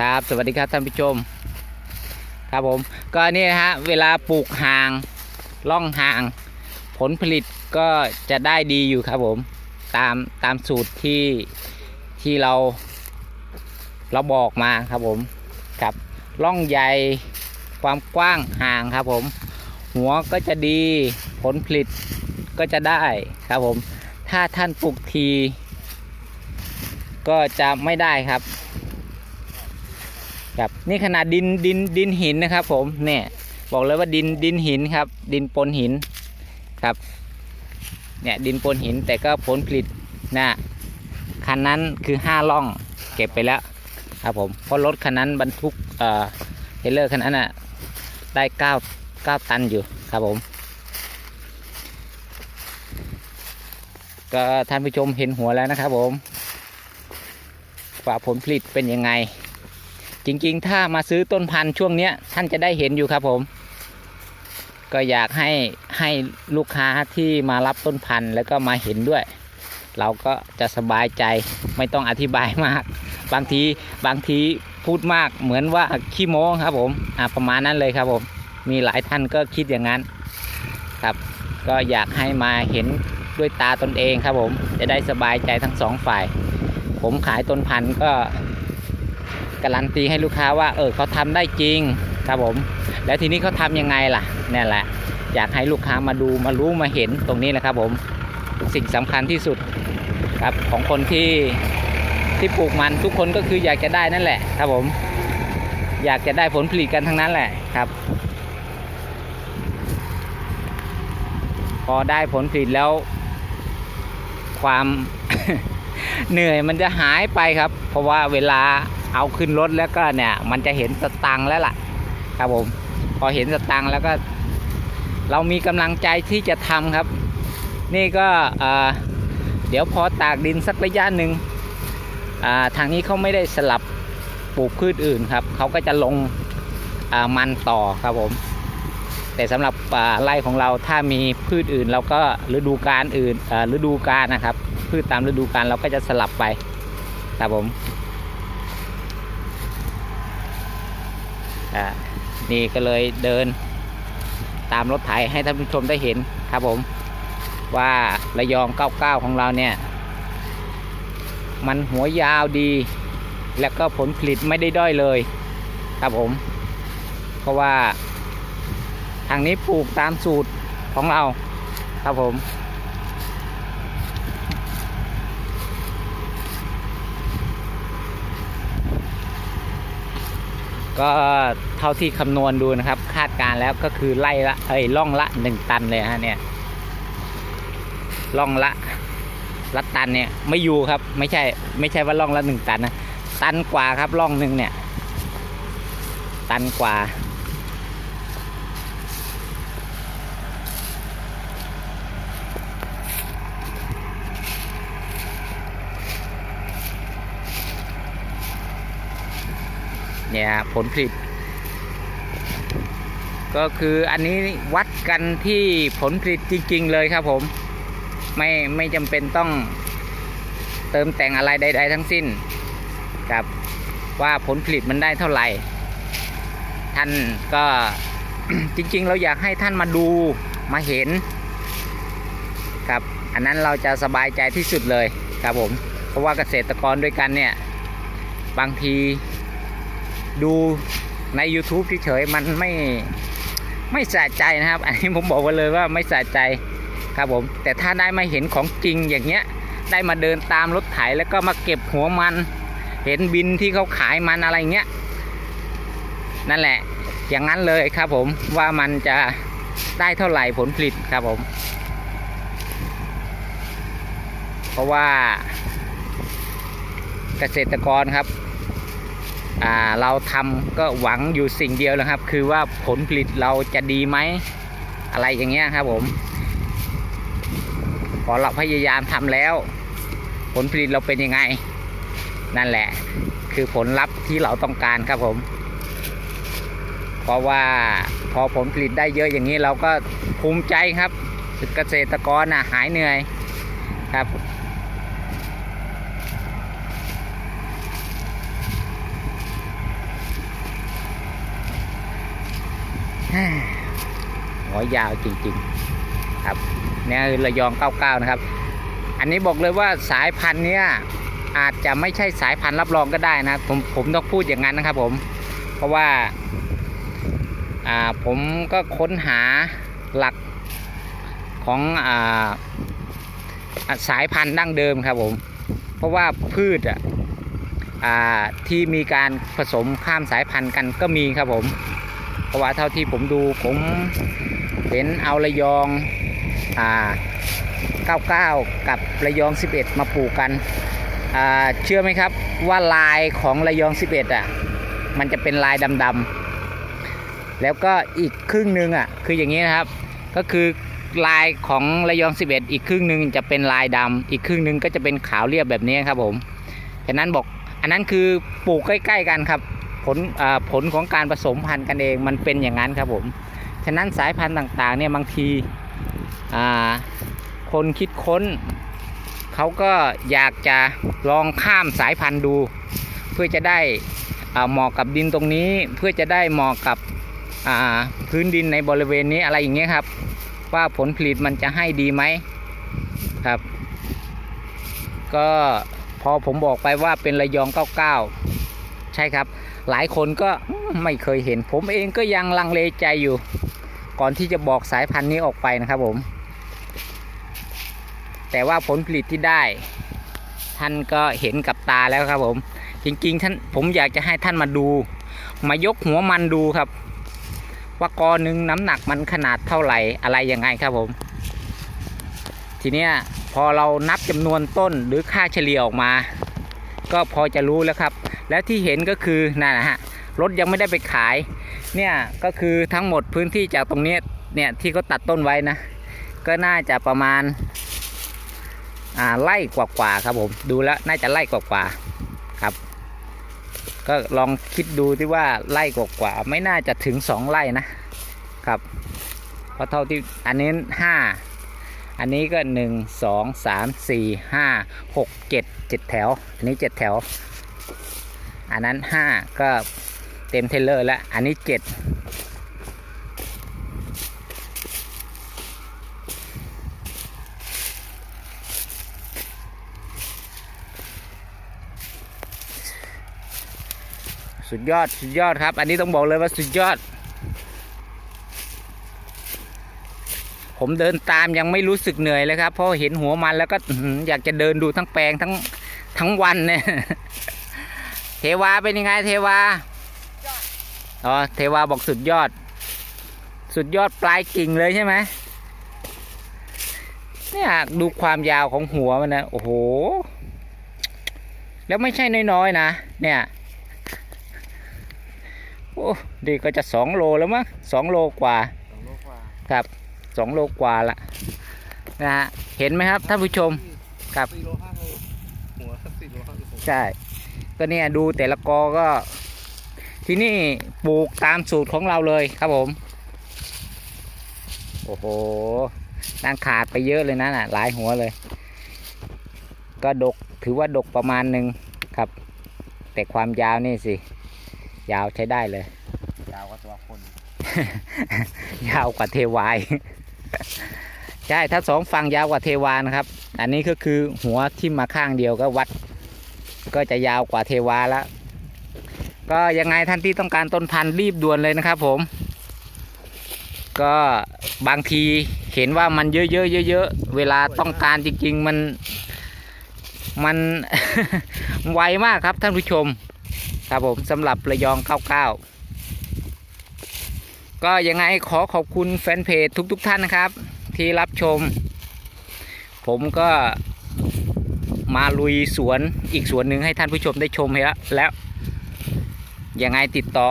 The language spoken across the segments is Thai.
ครับ สวัสดีครับท่านผู้ชม ครับผม ก็นี่นะฮะเวลาปลูกห่างล่องห่าง ผลผลิตก็จะได้ดีอยู่ครับผมตามตามสูตรที่ที่เรา เราบอกมาครับผมครับล่องใหญ่ความกว้างห่างครับผม หัวก็จะดีผลผลิตก็จะได้ครับผม ถ้าท่านปลูกที ก็จะไม่ได้ครับ ครับนี่ขนาดดินดินดินหินนะครับ ผมเนี่ยบอกเลยว่าดินดินหินครับ ดินปนหินครับเนี่ยดินปนหินแต่ก็ผลผลิตนะคันนั้นคือห้าล่องเก็บไปแล้วครับผมเพราะรถคันนั้นบรรทุกเอ่อเทรลเลอร์คันนั้นอะได้เก้าเก้าตันอยู่ครับผมก็ท่านผู้ชมเห็นหัวแล้วนะครับผมว่าผลผลิตเป็นยังไง จริงๆ ถ้ามาซื้อต้นพันธุ์ช่วงเนี้ยท่านจะได้เห็นอยู่ครับผม ก็อยากให้ให้ลูกค้าที่มารับต้นพันธุ์แล้วก็มาเห็นด้วย เราก็จะสบายใจไม่ต้องอธิบายมาก บางทีบางทีพูดมากเหมือนว่าขี้โม้ครับผมอ่าประมาณนั้นเลยครับผม มีหลายท่านก็คิดอย่างนั้นครับ ก็อยากให้มาเห็นด้วยตาตนเองครับผม จะได้สบายใจทั้งสองฝ่าย ผมขายต้นพันธุ์ก็ การันตีให้ลูกค้าว่าเออเขาทำได้จริงครับผม แล้วทีนี้เขาทำยังไงล่ะเนี่ยแหละ อยากให้ลูกค้ามาดูมารู้มาเห็นตรงนี้แหละครับผมสิ่งสำคัญที่สุดครับของคนที่ที่ปลูกมันทุกคนก็คืออยากจะได้นั่นแหละ ครับผม อยากจะได้ผลผลิตกันทั้งนั้นแหละครับ พอได้ผลผลิตแล้ว ความเหนื่อยมันจะหายไปครับ เพราะว่าเวลา เอาขึ้นรถแล้วก็เนี่ย มันจะเห็นสตังแล้วล่ะ ครับผม พอเห็นสตังแล้วก็ เรามีกำลังใจที่จะทำครับ นี่ก็เดี๋ยวพอตากดินสักระยะหนึ่งาทางนี้เขาไม่ได้สลับปลูกพืชอื่นครับ เขาก็จะลงมันต่อครับผม แต่สำหรับไร่ของเราถ้ามีพืชอื่น เราก็ฤดูกาลอื่นฤดูกาลนะครับ พืชตามฤดูกาลเราก็จะสลับไปครับผม อ่านี่ก็เลยเดินตามรถไถให้ท่านผู้ชมได้เห็นครับผมว่าระยอง 99 ของเราเนี่ย มันหัวยาวดี แล้วก็ผลผลิตไม่ได้ด้อยเลย ครับผม เพราะว่า ทางนี้ปลูกตามสูตรของเรา ครับผม ก็เท่าที่คำนวณดูนะครับ คาดการแล้วก็คือไล่ละเอ้ยล่องละหนึ่งตันเลยฮะเนี่ยล่องละละตันเนี่ยไม่อยู่ครับไม่ใช่ ไม่ใช่ว่าล่องละหนึ่งตันนะตันกว่าครับล่องหนึ่งเนี่ย ตันกว่า เนี่ยผลผลิต ก็คืออันนี้วัดกันที่ผลผลิตจริง ๆ เลยครับผม ไม่ไม่จำเป็นต้องเติมแต่งอะไรใด ๆ ทั้งสิ้นครับว่าผลผลิตมันได้เท่าไหร่ ท่านก็จริง ๆ เราอยากให้ท่านมาดูมาเห็นครับอันนั้นเราจะสบายใจที่สุดเลยครับผม เพราะว่าเกษตรกรด้วยกันเนี่ย บางที ดูใน YouTube เฉยๆมันไม่ไม่สะใจนะครับ อันนี้ผมบอกไว้เลยว่าไม่สะใจครับผม แต่ถ้าได้มาเห็นของจริงอย่างเงี้ย ได้มาเดินตามรถไถแล้วก็มาเก็บหัวมัน เห็นบินที่เขาขายมันอะไรเงี้ย นั่นแหละ อย่างนั้นเลยครับผมว่ามันจะได้เท่าไหร่ผลผลิตครับผม เพราะว่าเกษตรกรครับ เราทำก็หวังอยู่สิ่งเดียวนะครับ คือว่าผลผลิตเราจะดีไหมอะไรอย่างเงี้ยครับผมพอเราพยายามทำแล้ว ผลผลิตเราเป็นยังไง นั่นแหละ คือผลลัพธ์ที่เราต้องการครับผม เพราะว่าพอผลผลิตได้เยอะอย่างนี้เราก็ภูมิใจครับเกษตรกรนะหายเหนื่อยครับ หัวยาวจริงๆ ครับเนี่ยคือระยอง 99 นะครับ อันนี้บอกเลยว่าสายพันธุ์เนี้ยอาจจะไม่ใช่สายพันธุ์รับรองก็ได้นะผมผมต้องพูดอย่างนั้นนะครับ ผม เพราะว่าอ่าผมก็ค้นหาหลักของอ่าสายพันธุ์ดั้งเดิมครับผม เพราะว่าพืชอะที่มีการผสมข้ามสายพันธุ์กันก็มีครับผม เพราะว่าเท่าที่ผมดูผมเห็นเอาระยองอ่า99 กับระยอง 11 มาปลูกกันอ่าเชื่อไหมครับว่าลายของระยอง 11อะมันจะเป็นลายดำๆแล้วก็อีกครึ่งหนึ่งอะคืออย่างนี้นะครับ ก็คือลายของระยอง 11 อีกครึ่งหนึ่งจะเป็นลายดำอีกครึ่งหนึ่งก็จะเป็นขาวเรียบแบบนี้ครับผมฉะนั้นบอกอันนั้นคือปลูกใกล้ ๆ กันครับ ลผลของการผสมพันธุ์กันเองมันเป็นอย่างนั้นครับผมฉะนั้นสายพันธุ์ต่างๆเนี่ยบางทีคนคิดค้นเขาก็อยากจะลองข้ามสายพันธุ์ดู เพื่อจะได้เหมาะกับดินตรงนี้ เพื่อจะได้เหมาะกับพื้นดินในบริเวณนี้อะไรอย่างเงี้ยครับ ว่าผลผลิตมันจะให้ดีไหมครับ ก็พอผมบอกไปว่าเป็นระยอง 99 ใช่ครับ หลายคนก็ไม่เคยเห็น ผมเองก็ยังลังเลใจอยู่ ก่อนที่จะบอกสายพันธุ์นี้ออกไปนะครับผม แต่ว่าผลผลิตที่ได้ ท่านก็เห็นกับตาแล้วครับผม จริงๆท่านผมอยากจะให้ท่านมาดู มายกหัวมันดูครับ ว่ากอหนึ่งน้ำหนักมันขนาดเท่าไหร่อะไรยังไงครับผม ทีเนี้ยพอเรานับจำนวนต้นหรือค่าเฉลี่ยออกมา ก็พอจะรู้แล้วครับ และที่เห็นก็คือนั่นนะฮะรถยังไม่ได้ไปขายเนี่ยก็คือทั้งหมดพื้นที่จากตรงนี้เนี่ยที่เขาตัดต้นไว้นะ ก็น่าจะประมาณอ่าไล่กว่าๆครับผมดูแล้วน่าจะไล่กว่าๆครับ ก็ลองคิดดูที่ว่าไล่กว่าๆไม่น่าจะถึงสองไร่นะครับเพราะเท่าที่อันนี้ห้าอันนี้ก็หนึ่งสองสามสี่ห้าหกเจ็ดเจ็ดแถว อันนี้เจ็ดแถว อันนั้นห้าก็เต็มเทเลอร์แล้ว อันนี้เจ็ดสุดยอด สุดยอดครับ อันนี้ต้องบอกเลยว่าสุดยอด ผมเดินตามยังไม่รู้สึกเหนื่อยเลยครับ เพราะเห็นหัวมันแล้วก็อยากจะเดินดูทั้งแปลงทั้งทั้งวันเนี่ย เทวาเป็นยังไง เทวาอ๋อเทวาบอกสุดยอด สุดยอดปลายกิ่งเลยใช่ไหมเนี่ยดูความยาวของหัวมันนะโอ้โห แล้วไม่ใช่น้อยๆนะ เนี่ยโอ้ดีก็จะสองโลแล้วมั้งสองโลกว่าสองโลกว่าครับสองโลกว่าละนะฮะเห็นไหมครับท่านผู้ชมครับสี่โลห้าโลหัวสักสี่โลห้าโลใช่ ก็เนี่ยดูแต่ละกอก็ ที่นี่ปลูกตามสูตรของเราเลยครับผม โอ้โหนั่นขาดไปเยอะเลยนะน่ะ หลายหัวเลย ก็ดกถือว่าดกประมาณหนึ่งครับ แต่ความยาวนี่สิ ยาวใช้ได้เลย ยาวกว่าตัวคน ยาวกว่าเทวาย ใช่ถ้าสองฝั่งยาวกว่าเทวานะครับ อันนี้ก็คือหัวทิ่มมาข้างเดียวก็วัด ก็จะยาวกว่าเทวาแล้ว ก็ยังไงท่านที่ต้องการต้นพันธุ์รีบด่วนเลยนะครับผม ก็บางทีเห็นว่ามันเยอะๆเยอะๆเวลาต้องการจริงๆมันมันไวมากครับท่านผู้ชม ครับผมสำหรับระยอง99ก็ยังไงขอขอบคุณแฟนเพจทุกๆทท่านนะครับ ที่รับชม ผมก็ มาลุยสวนอีกสวนหนึ่งให้ท่านผู้ชมได้ชมแล้วแล้วยังไงติดต่อ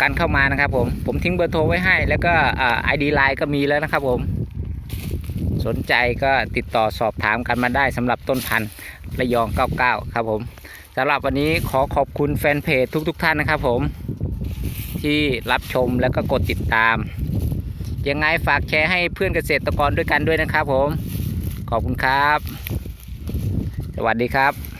กันเข้ามานะครับผม ผมทิ้งเบอร์โทรไว้ให้ แล้วก็ไอดีไลน์ก็มีแล้วนะครับผม สนใจก็ติดต่อสอบถามกันมาได้สำหรับต้นพันธุ์ระยอง 99 ครับผมสำหรับวันนี้ขอขอบคุณแฟนเพจทุกๆท่านนะครับผม ที่รับชมแล้วก็กดติดตาม ยังไงฝากแชร์ให้เพื่อนเกษตรกรด้วยกันด้วยนะครับผม ขอบคุณครับ วัสดีครับ